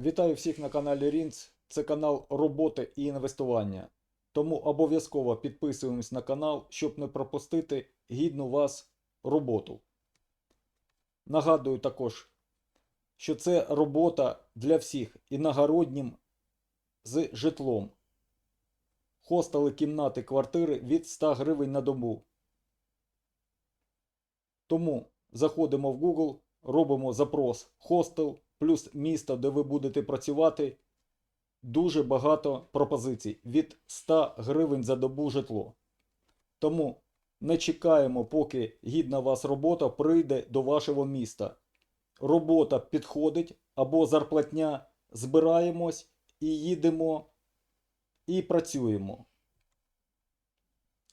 Вітаю всіх на каналі Рінц. Це канал роботи і інвестування. Тому обов'язково підписуємось на канал, щоб не пропустити гідну вас роботу. Нагадую також, що це робота для всіх іногороднім з житлом. Хостели, кімнати, квартири від 100 гривень на добу. Тому заходимо в Google, робимо запрос хостел плюс місто, де ви будете працювати. Дуже багато пропозицій від 100 гривень за добу житло. Тому не чекаємо, поки гідна вас робота прийде до вашого міста. Робота підходить або зарплатня, збираємось і їдемо і працюємо.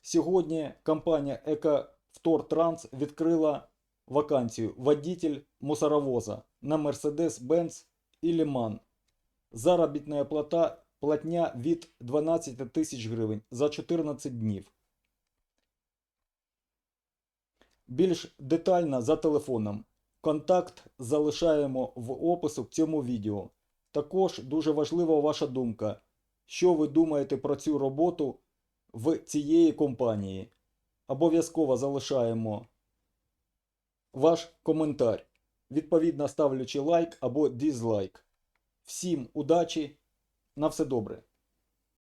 Сьогодні компанія «Ековтортранс» відкрила вакансію водитель мусоровоза на Mercedes-Benz і Ліман. Заробітна плата, платня від 12 тисяч гривень за 14 днів. Більш детально за телефоном. Контакт залишаємо в опису к цьому відео. Також дуже важлива ваша думка. Що ви думаєте про цю роботу в цієї компанії? Обов'язково залишаємо ваш коментар, відповідно ставлячи лайк або дізлайк. Всім удачі, на все добре!